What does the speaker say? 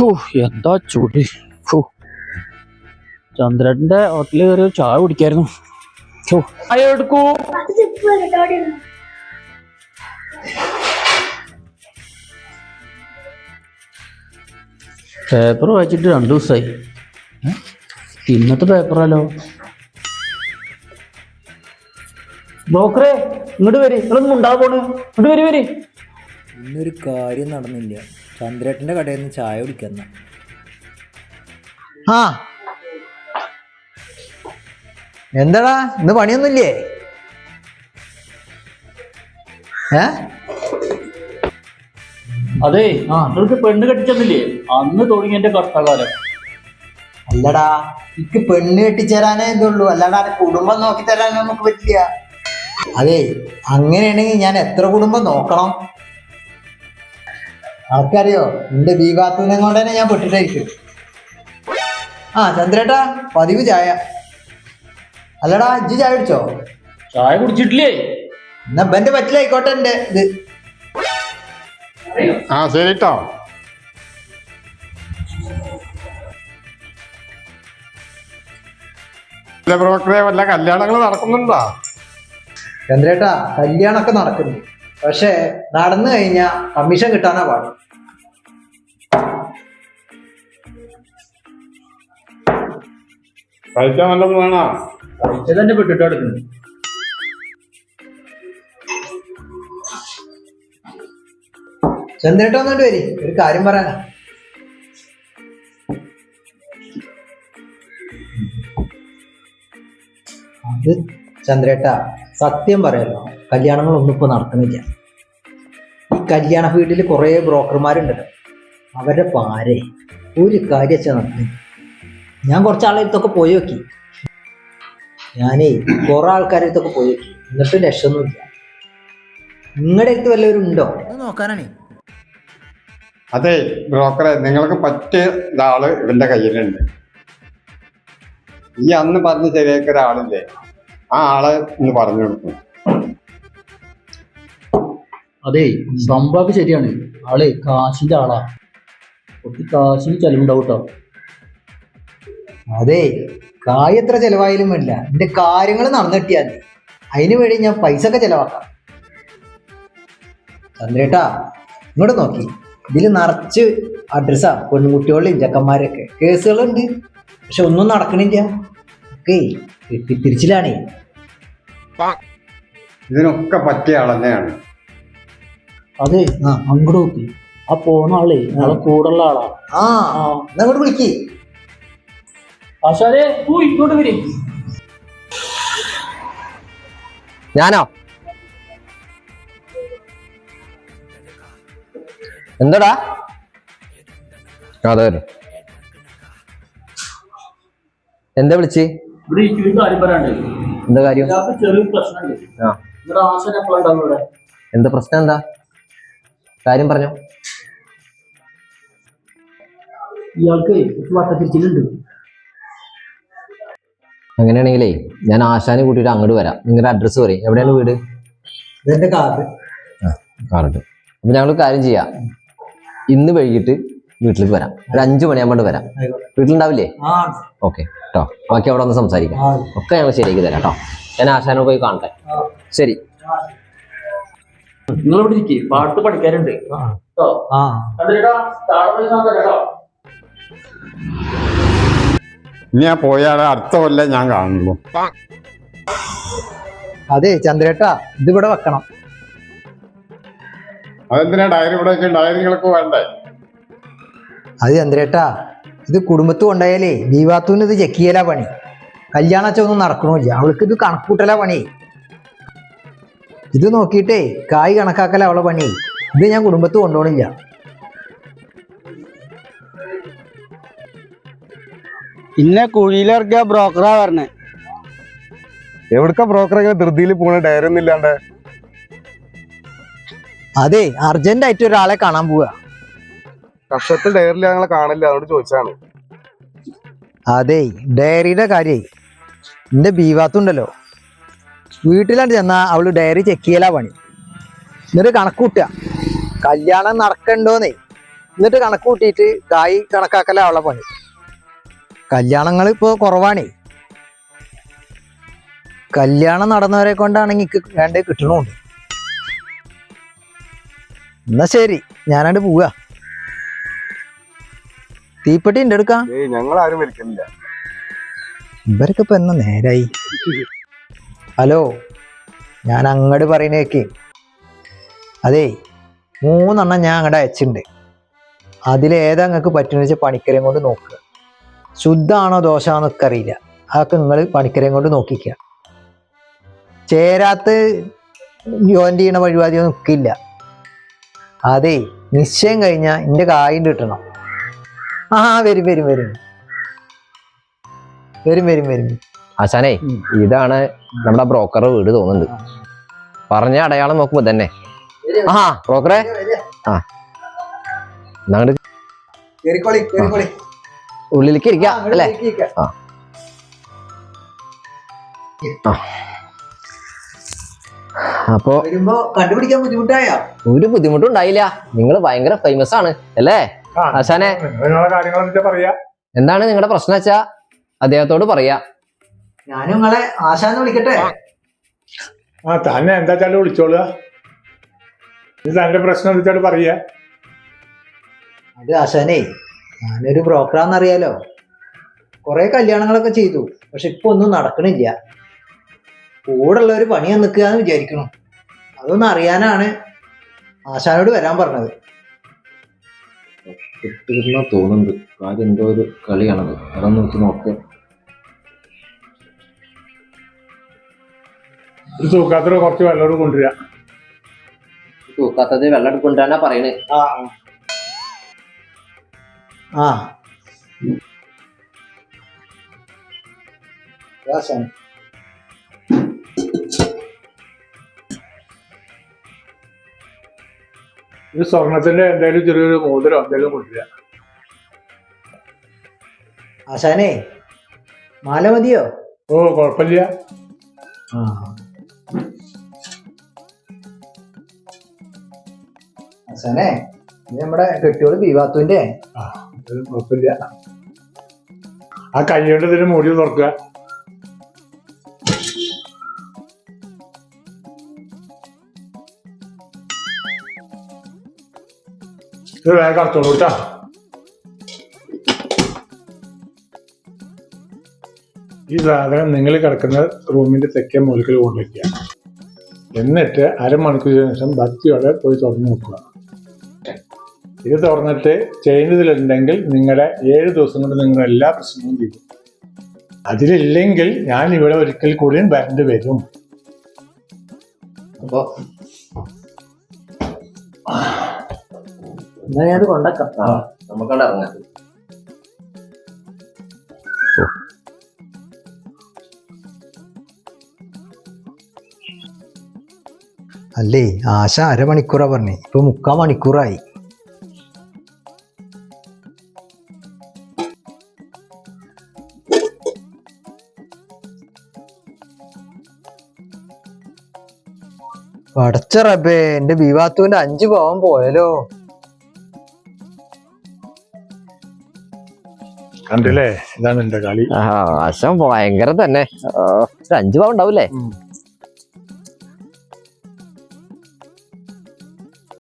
ഫു, എന്താ ചൂട്? ഫു. ചന്ദ്രന്റെ ഹോട്ടലിൽ കയറി ചായ കുടിക്കായിരുന്നു. പേപ്പർ വായിച്ചിട്ട് രണ്ടു ദിവസമായി ഇന്നത്തെ പേപ്പറാലോ? ബ്രോക്കറെ ഇങ്ങോട്ട് വരി. നിങ്ങളൊന്നും ഉണ്ടാവോണ് ഇങ്ങോട്ട് വരി വരി. ഇന്നൊരു കാര്യം നടന്നില്ല. ചന്ദ്രേട്ടന്റെ കടയിൽ നിന്ന് ചായ കുടിക്കുന്ന ആ. എന്താടാ ഇന്ന് പണിയൊന്നുമില്ലേ? ഏ? അതെ ആ നിങ്ങൾക്ക് പെണ്ണ് കെട്ടിച്ചെന്നില്ലേ? അന്ന് തുടങ്ങി എന്റെ കഷ്ടകാലം. അല്ലടാ എനിക്ക് പെണ്ണ് കെട്ടിച്ചേരാനേ ഇതുള്ളൂ. അല്ലാടാ അല്ലടാ കുടുംബം നോക്കി തരാൻ നമുക്ക് പറ്റില്ല. അതെ അങ്ങനെയാണെങ്കിൽ ഞാൻ എത്ര കുടുംബം നോക്കണം? ആർക്കറിയോ? നിന്റെ ബീവാത്തൂനെ കൊണ്ട് തന്നെ ഞാൻ പെട്ടിട്ടായിരിക്കും ആ ചന്ദ്രേട്ടാ പതിവ് ചായ. അല്ലടാ ഇജ്ജ് ചായ കുടിച്ചോ? ചായ കുടിച്ചിട്ടില്ലേ? എന്നാ ബന്റെ പറ്റില്ലായിക്കോട്ടെ എന്റെ ഇത്. ആ ശരി കേട്ടോ വല്ല കല്യാണങ്ങൾ നടക്കുന്നുണ്ടോ? ചന്ദ്രേട്ടാ കല്യാണമൊക്കെ നടക്കുന്നു. പക്ഷെ നടന്നു കഴിഞ്ഞാൽ കമ്മീഷൻ കിട്ടാനാ പാട്. കഴിക്കാൻ വല്ലതും വേണോ തന്നെ പെട്ടിട്ട് എടുക്കുന്നു ചന്ദ്രേട്ട ഒന്നുകൊണ്ട് വരി ഒരു കാര്യം പറയാനാ. അത് ചന്ദ്രേട്ട സത്യം പറയല്ലോ. കല്യാണങ്ങളൊന്നും ഇപ്പോൾ നടക്കുന്നില്ല. ഈ കല്യാണ ഫീൽഡിൽ കുറേ ബ്രോക്കർമാരുണ്ടല്ലോ അവരുടെ പാരെ ഒരു കാര്യം വെച്ചാൽ ഞാൻ കുറച്ച് ആളെ അടുത്തൊക്കെ പോയി നോക്കി. ഞാനേ കുറെ ആൾക്കാരുടെ അടുത്തൊക്കെ പോയി നോക്കി. എന്നിട്ട് രക്ഷമൊന്നുമില്ല നിങ്ങളുടെ അടുത്ത് വല്ലവരും ഉണ്ടോ? നോക്കാനാണേ. അതെ ബ്രോക്കറെ നിങ്ങൾക്ക് പറ്റിയ ഒരാൾ ഇവന്റെ കയ്യിലുണ്ട്. ഈ അന്ന് പറഞ്ഞ് ശരിയാക്കിയ ഒരാളില്ലേ? ആ ആളെ ഒന്ന് പറഞ്ഞു കൊടുക്കും. അതെ സംഭവം ശരിയാണ്. ആളെ കാശിന്റെ ആളാ. ഒത്തി കാശിന് ചെലവുണ്ടാവും കേട്ടോ അതെ കായ് എത്ര ചെലവായാലും വേണ്ടില്ല എന്റെ കാര്യങ്ങൾ നടന്നിട്ടിയാൽ മതി. അതിനു വേണ്ടി ഞാൻ പൈസ ഒക്കെ ചെലവാക്കാം. ചന്ദ്രേട്ടാ ഇങ്ങോട്ട് നോക്കി. ഇതിൽ നിറച്ച് അഡ്രസ്സാ പെൺകുട്ടികളുടെയും ചെക്കന്മാരൊക്കെ. കേസുകളുണ്ട് പക്ഷെ ഒന്നും നടക്കണില്ല. ഒക്കെ തിരിച്ചിലാണേ. ഇതിനൊക്കെ പറ്റിയ ആൾ തന്നെയാണ്. അതെ ആ. അങ്ങോട്ട് നോക്കി ആ പോണ ആളേ നാളെ കൂടുള്ള ആളാ. ആ എന്നാ അങ്ങോട്ട് വിളിക്ക്. ആശാരെ ഇങ്ങോട്ട് വരും. ഞാനോ? എന്താടാ? അതെ എന്താ വിളിച്ച്? ഇവിടെ ഇരിക്കുന്ന കാര്യം പറയാണ്ട് എന്താ കാര്യം? എന്താ പ്രശ്നം എന്താ? കാര്യം പറഞ്ഞോ. ഇയാൾക്ക് വട്ടത്തിരിച്ചിലുണ്ട് അങ്ങനെയാണെങ്കിലേ ഞാൻ ആശാനെ കൂട്ടിയിട്ട് അങ്ങോട്ട് വരാം. നിങ്ങളുടെ അഡ്രസ്സ് പറയും. എവിടെയാണ് വീട്? ഇതെന്റെ കാർഡ് അപ്പൊ ഞങ്ങൾ കാര്യം ചെയ്യാം. ഇന്ന് വൈകിട്ട് വീട്ടിലേക്ക് വരാം. ഒരു അഞ്ചു മണിയാകുമ്പോൾ വരാം. വീട്ടിലുണ്ടാവില്ലേ? ഓക്കെ. കേട്ടോ. ബാക്കി അവിടെ ഒന്ന് സംസാരിക്കാം. ഒക്കെ ഞങ്ങൾ ശരിയാക്കി തരാം കേട്ടോ. ഞാൻ ആശാനെ പോയി കാണട്ടെ. ശരി. നിങ്ങൾ ഇവിടെ ഇരിക്കേ. പാട്ട് പഠിക്കാനുണ്ട്. കേട്ടോ? ഞാൻ പോയാൽ അടുത്ത കൊല്ലം ഞാൻ കാണുള്ളൂ. അതെ ചന്ദ്രേട്ടാ ഇതിവിടെ വെക്കണം. അതെന്തിനാ ഡയറി ഇവിടെ ഡയറികളൊക്കെ വേണ്ടേ? അത് ചന്ദ്രേട്ടാ ഇത് കുടുംബത്ത് കൊണ്ടായാലേ ദീവാത്തൂന് ഇത് ചെക്ക് ചെയ്യലാ പണി കല്യാണച്ചൊന്നും നടക്കണില്ല അവൾക്ക് ഇത് കണക്കൂട്ടലാ പണി. ഇത് നോക്കിയിട്ടേ കായ് കണക്കാക്കല അവളെ പണി. ഇത് ഞാൻ കുടുംബത്ത് കൊണ്ടുപോകണില്ല പിന്നെ കുഴിയിലിറക്കിയ ബ്രോക്കറാ പറഞ്ഞേ. എവിടുക്ക ബ്രോക്കർ ഇങ്ങനെ ധൃതിയിൽ പോണ? ഡയറൊന്നും ഇല്ലാണ്ട്. അതെ അർജന്റ് ആയിട്ട് ഒരാളെ കാണാൻ പോവുക കഷ്ടത്തിൽ ഡയറിയിൽ ഞങ്ങളെ കാണില്ല അതുകൊണ്ട് ചോദിച്ചാണ് അതെ ഡയറിയുടെ കാര്യേ. എന്റെ ബീവാത്തുണ്ടല്ലോ വീട്ടിലാണ്ട് ചെന്നാ അവൾ ഡയറി ചെക്ക് ചെയ്യലാ പണി. എന്നിട്ട് കണക്ക് കൂട്ടുക. കല്യാണം നടക്കണ്ടോന്നേ. എന്നിട്ട് കണക്ക് കൂട്ടിയിട്ട് കായ് കണക്കാക്കല അവളെ പണി. കല്യാണങ്ങൾ ഇപ്പോ കുറവാണേ. കല്യാണം നടന്നവരെ കൊണ്ടാണെങ്കിൽ വേണ്ടത് കിട്ടണമുണ്ട് എന്നാ ശരി ഞാനാണ്ട് പോവാ. തീപ്പെട്ടി ഉണ്ട് എടുക്കാം. ഞങ്ങൾ ആരും വലിക്കുന്നില്ല. ഇവരൊക്കെ ഇപ്പൊ എന്നാ നേരായി? ഹലോ ഞാൻ അങ്ങോട്ട് പറയുന്നേക്ക് അതെ മൂന്നെണ്ണം ഞാൻ അങ്ങോട്ട് അയച്ചിട്ടുണ്ട്. അതിലേതാ നിങ്ങൾക്ക് പറ്റുന്ന വെച്ചാൽ പണിക്കരയും കൊണ്ട് നോക്കുക ശുദ്ധാണോ ദോഷമാണെന്നൊക്കെ അറിയില്ല. അതൊക്കെ നിങ്ങൾ പണിക്കരയും കൊണ്ട് നോക്കിക്കുക ചേരാത്ത് ജോയിൻ ചെയ്യണ വഴിവാദിയോ നിൽക്കില്ല അതെ നിശ്ചയം കഴിഞ്ഞാൽ എന്റെ കായും കിട്ടണം. ആ വരും വരും വരും. വരും വരും വരും. ആശാനേ ഇതാണ് നമ്മുടെ ബ്രോക്കർ വീട് തോന്നുന്നുണ്ട്. പറഞ്ഞ അടയാളം നോക്കുമ്പോ തന്നെ. ആ ബ്രോക്കറെ? ആ. എന്നാണ്ട് ഉള്ളിലേക്ക് ഇരിക്കാം അല്ലേ? ആ. അപ്പോ ബുദ്ധിമുട്ടായോ? ഒരു ബുദ്ധിമുട്ടും ഉണ്ടായില്ല. നിങ്ങൾ ഭയങ്കര ഫേമസ് ആണ് അല്ലേ? ആശാനെ. എന്താണ് നിങ്ങളുടെ പ്രശ്നം വെച്ചാ? അദ്ദേഹത്തോട് പറയാ. നിങ്ങളെ ആശാന്ന് വിളിക്കട്ടെ? ആ തന്നെ. എന്താ വെച്ചാൽ വിളിച്ചോളുക. ഇത് തന്റെ പ്രശ്നം വെച്ചാൽ പറയാ. അത് ആശാനേ ഞാനൊരു ബ്രോക്കറാന്നറിയാലോ കുറെ കല്യാണങ്ങളൊക്കെ ചെയ്തു. പക്ഷെ ഇപ്പൊ ഒന്നും നടക്കണില്ല. കൂടെയുള്ള ഒരു പണിയാ നിൽക്കുക എന്ന് വിചാരിക്കണം അതൊന്നും അറിയാനാണ് ആശാനോട് വരാൻ പറഞ്ഞത്. തോന്നുന്നുണ്ട് കാര്യം എന്തോ ഒരു കളിയാണത്. അതൊന്ന് വെച്ച് നോക്ക്. തൂക്കാത്ര കുറച്ച് വെള്ളോട് കൊണ്ടുവരിക തൂക്കാത്തത് വെള്ളം എടുക്കൊണ്ടാനാ പറയണേ. ആ. ആ. ഇത് സ്വർണത്തിന്റെ എന്തായാലും ചെറിയൊരു മോതിരം എന്തെങ്കിലും കൊണ്ടുവരിക. ആശാനേ മാല മതിയോ? ഓ കുഴപ്പമില്ല ആ. ആശാനേ ഇത് നമ്മുടെ കെട്ടിയോൾ ബീവാത്തുവിന്റെ. അത് കുഴപ്പമില്ല ആ കൈകൊണ്ട് ഇതിന് മൂടി തുറക്കുക. ഇത് വേഗം അടച്ചോളൂ കേട്ടാ ഈ സാധനം നിങ്ങൾ കിടക്കുന്ന റൂമിന്റെ തെക്കേ മൂലക്കിൽ കൊണ്ടുവയ്ക്കുക. എന്നിട്ട് അരമണിക്കൂറിന് ശേഷം ഭക്തിയോടെ പോയി തുറന്നു നോക്കുക. ഇത് തുറന്നിട്ട് ചെയ്യുന്നതിലുണ്ടെങ്കിൽ നിങ്ങളുടെ ഏഴ് ദിവസം കൊണ്ട് നിങ്ങളുടെ എല്ലാ പ്രശ്നവും തീരും. അതിലില്ലെങ്കിൽ ഞാൻ ഇവിടെ ഒരിക്കൽ കൂടി വരേണ്ടി വരും. അപ്പൊ എന്നാ ഞാനത് കൊണ്ടക്കാം. നമുക്കവിടെ ഇറങ്ങാം. അല്ലേ ആശ അരമണിക്കൂറാ പറഞ്ഞേ. ഇപ്പൊ മുക്കാൽ മണിക്കൂറായി. പടച്ച റബ്ബേ എന്റെ ബീവാത്തുവിന്റെ അഞ്ചു പവൻ പോയാലോ കണ്ടില്ലേ? ഇതാണ് എന്റെ കളി. ആ വശം ഭയങ്കര തന്നെ. ഒരു അഞ്ചു പാവം ഉണ്ടാവില്ലേ?